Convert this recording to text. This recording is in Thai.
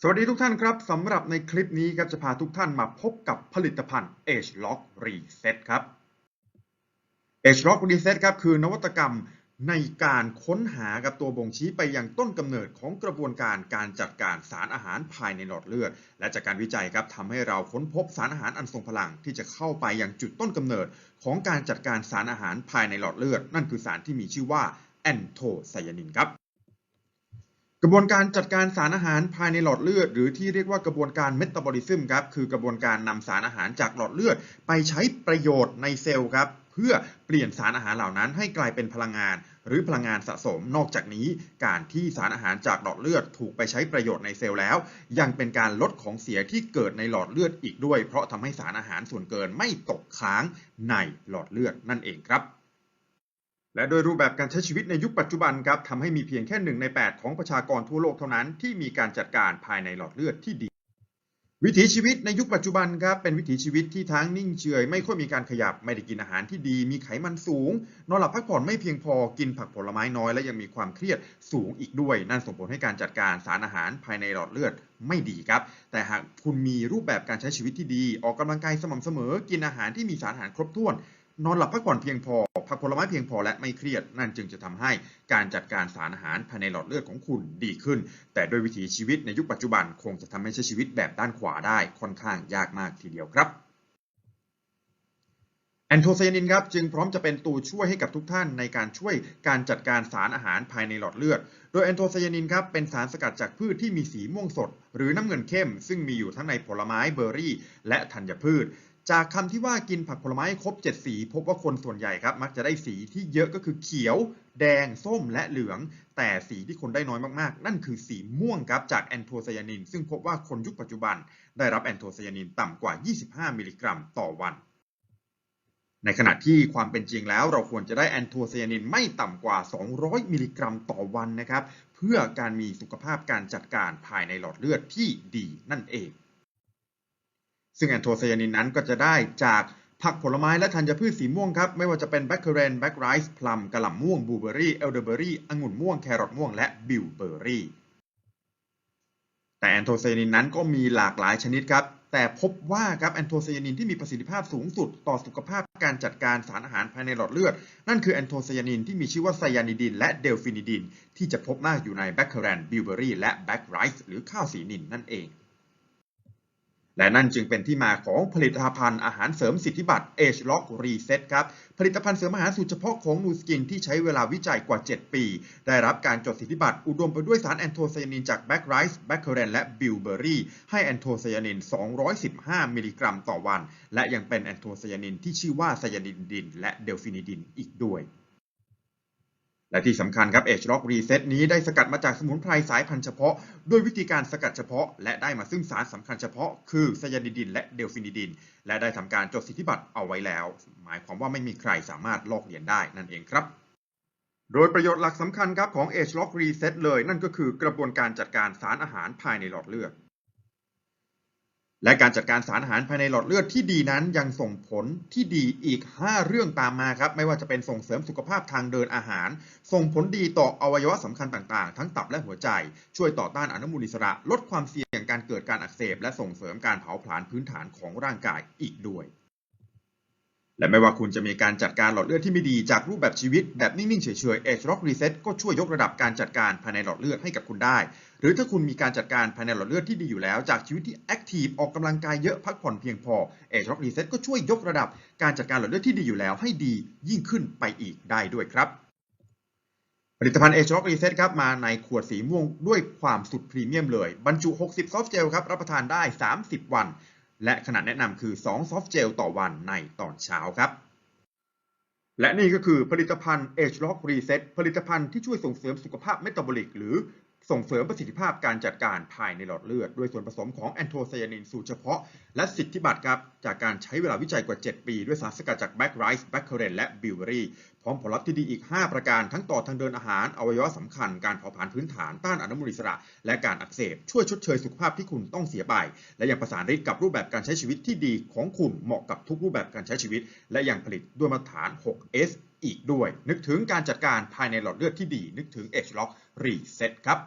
สวัสดีทุกท่านครับสำหรับในคลิปนี้ครับจะพาทุกท่านมาพบกับผลิตภัณฑ์ Age Lock Reset ครับ Age Lock Reset ครับคือนวัตกรรมในการค้นหากับตัวบ่งชี้ไปยังต้นกำเนิดของกระบวนการการจัดการสารอาหารภายในหลอดเลือด และจากการวิจัยครับทำให้เราค้นพบสารอาหารอันทรงพลังที่จะเข้าไปยังจุดต้นกำเนิดของการจัดการสารอาหารภายในหลอดเลือด นั่นคือสารที่มีชื่อว่าแอนโทไซยานินครับ ระบวนการจัดการสารอาหารภายในหลอดเลือด หรือที่เรียกว่ากระบวนการเมตาบอลิซึมครับคือกระบวนการนำสารอาหารจากหลอดเลือด ไปใช้ประโยชน์ในเซลล์ครับเพื่อเปลี่ยนสารอาหารเหล่านั้นให้กลายเป็นพลังงาน หรือพลังงานสะสม นอกจากนี้ การที่สารอาหารจากหลอดเลือดถูกไปใช้ประโยชน์ในเซลล์แล้ว ยังเป็นการลดของเสียที่เกิดในหลอดเลือดอีกด้วย เพราะทำให้สารอาหารส่วนเกินไม่ตกค้างในหลอดเลือดนั่นเองครับ และโดยรูปแบบการใช้ชีวิตในยุคปัจจุบันครับทำให้มีเพียงแค่หนึ่งใน 8 ของประชากรทั่วโลกเท่านั้นที่มีการจัดการภายในหลอดเลือดที่ดี วิถีชีวิตในยุคปัจจุบันครับเป็นวิถีชีวิตที่ทั้งนิ่งเฉยไม่ค่อยมีการขยับไม่ได้กินอาหารที่ดี มีไขมันสูง นอนหลับพักผ่อนไม่เพียงพอกินผักผลไม้น้อยและยังมีความเครียดสูงอีกด้วย นั่นส่งผลให้การจัดการสารอาหารภายในหลอดเลือดไม่ดีครับ แต่หากคุณมีรูปแบบการใช้ชีวิตที่ดี ออกกำลังกายสม่ำเสมอ กินอาหารที่มีสารอาหารครบถ้วน นอนหลับพักผ่อนเพียงพอผักผลไม้เพียงพอและไม่เครียด นั่นจึงจะทำให้การจัดการสารอาหารภายในหลอดเลือดของคุณดีขึ้น แต่โดยวิถีชีวิตในยุคปัจจุบันคงจะทำให้ใช้ชีวิตแบบด้านขวาได้ค่อนข้างยากมากทีเดียวครับแอนโทไซยานินครับจึงพร้อมจะเป็นตัวช่วยให้กับทุกท่านในการช่วยการจัดการสารอาหารภายในหลอดเลือด โดยแอนโทไซยานินครับเป็นสารสกัดจากพืชที่มีสีม่วงสด หรือน้ำเงินเข้ม ซึ่งมีอยู่ทั้งในผลไม้เบอร์รี่ และธัญพืช จากคำที่ว่ากินผักผลไม้ครบ 7 สี พบว่าคนส่วนใหญ่ครับ มักจะได้สีที่เยอะก็คือเขียว แดง ส้มและเหลือง แต่สีที่คนได้น้อยมาก ๆ นั่นคือสีม่วงครับ จากแอนโทไซยานิน ซึ่งพบว่าคนยุคปัจจุบัน ได้รับแอนโทไซยานินต่ำกว่า 25 มิลลิกรัมต่อวัน ในขณะที่ความเป็นจริงแล้ว เราควรจะได้แอนโทไซยานินไม่ต่ำกว่า 200 มิลลิกรัมต่อวันนะครับ เพื่อการมีสุขภาพการจัดการภายในหลอดเลือดที่ดีนั่นเอง ซึ่งแอนโทไซยานินนั้นก็จะได้จากผักผลไม้และธัญพืชสีม่วงครับ ไม่ว่าจะเป็นแบล็คเคอเรนแบล็คไรซ์พลัมกระหล่ำม่วงบลูเบอรี่เอลเดอร์เบอรี่องุ่นม่วงแครอทม่วงและบิลเบอรี่แต่แอนโทไซยานินนั้นก็มีหลากหลายชนิดครับ แต่พบว่าครับแอนโทไซยานินที่มีประสิทธิภาพสูงสุดต่อสุขภาพการจัดการสารอาหารภายในหลอดเลือด นั่นคือแอนโทไซยานินที่มีชื่อว่าไซยานิดินและเดลฟินิดิน ที่จะพบมากอยู่ในแบล็คเคอเรนบิลเบอรี่และแบล็คไรซ์หรือข้าวสีนินนั่นเอง และนั่นจึงเป็นที่มาของผลิตภัณฑ์อาหารเสริมสิทธิบัตร Age Lock Reset ครับ ผลิตภัณฑ์เสริมอาหารสูตรเฉพาะของนูสกินที่ใช้เวลาวิจัยกว่า 7 ปี ได้รับการจดสิทธิบัตรอุดมไปด้วยสารแอนโทไซยานินจากแบล็คไรซ์แบล็คเคอเรนและบิลเบอรี่ ให้แอนโทไซยานิน 215 มิลลิกรัมต่อวัน และยังเป็นแอนโทไซยานินที่ชื่อว่าไซยานินดิน และเดลฟินิดินอีกด้วย และที่สำคัญครับ Age Lock Reset นี้ได้สกัดมาจากสมุนไพรสายพันธุ์เฉพาะ ด้วยวิธีการสกัดเฉพาะ และได้มาซึ่งสารสำคัญเฉพาะ คือไซยานิดิน และเดลฟินิดิน และได้ทำการจดสิทธิบัตรเอาไว้แล้ว หมายความว่าไม่มีใครสามารถลอกเลียนได้นั่นเองครับโดยประโยชน์หลักสำคัญครับของ Age Lock Reset เลยนั่นก็คือกระบวนการจัดการสารอาหารภายในหลอดเลือด และการจัดการสารอาหารภายในหลอดเลือดที่ดีนั้นยังส่งผลที่ดีอีก 5 เรื่องตามมาครับ ไม่ว่าจะเป็นส่งเสริมสุขภาพทางเดินอาหาร ส่งผลดีต่ออวัยวะสำคัญต่างๆ ทั้งตับและหัวใจ ช่วยต่อต้านอนุมูลอิสระ ลดความเสี่ยงการเกิดการอักเสบ และส่งเสริมการเผาผลาญพื้นฐานของร่างกายอีกด้วย และไม่ว่าคุณจะมีการจัดการหลอดเลือดที่ไม่ดีจากรูปแบบชีวิตแบบนิ่ง ๆ เฉยๆ Age Lock Reset ก็ช่วยยกระดับการจัดการภายในหลอดเลือดให้กับคุณได้ หรือถ้าคุณมีการจัดการภายในหลอดเลือดที่ดีอยู่แล้ว จากชีวิตที่แอคทีฟออกกำลังกายเยอะพักผ่อนเพียงพอ Age Lock Reset ก็ช่วยยกระดับการจัดการหลอดเลือดที่ดีอยู่แล้วให้ดียิ่งขึ้นไปอีกได้ด้วยครับผลิตภัณฑ์ Age Lock Reset ครับมาในขวดสีม่วงด้วยความสุดพรีเมียมเลย บรรจุ 60 ซอฟต์เจลครับรับประทานได้ 30 วัน และขนาดแนะนำคือ 2 ซอฟต์เจลต่อวันในตอนเช้าครับ และนี่ก็คือผลิตภัณฑ์ Age Lock Reset ผลิตภัณฑ์ที่ช่วยส่งเสริมสุขภาพเมตาบอลิกหรือ ส่งเสริมประสิทธิภาพการจัดการภายในหลอดเลือด ด้วยส่วนผสมของแอนโทไซยานินสูตรเฉพาะ และสิทธิบัตรครับ จากการใช้เวลาวิจัยกว่า 7 ปี ด้วยสารสกัดจากแบล็คไรซ์แบล็คเคอเรนและบิลเบอรี่ พร้อมผลลัพธ์ที่ดีอีก 5 ประการทั้งต่อทางเดินอาหาร อวัยวะสำคัญ การเผาผลาญพื้นฐาน ต้านอนุมูลอิสระ และการอักเสบ ช่วยชดเชยสุขภาพที่คุณต้องเสียไป และยังประสานฤทธิ์กับรูปแบบการใช้ชีวิตที่ดีของคุณ เหมาะกับทุกรูปแบบการใช้ชีวิต และยังผลิตด้วยมาตรฐาน 6S อีกด้วย นึกถึงการจัดการภายในหลอดเลือดที่ดี นึกถึง Age Lock Reset ครับ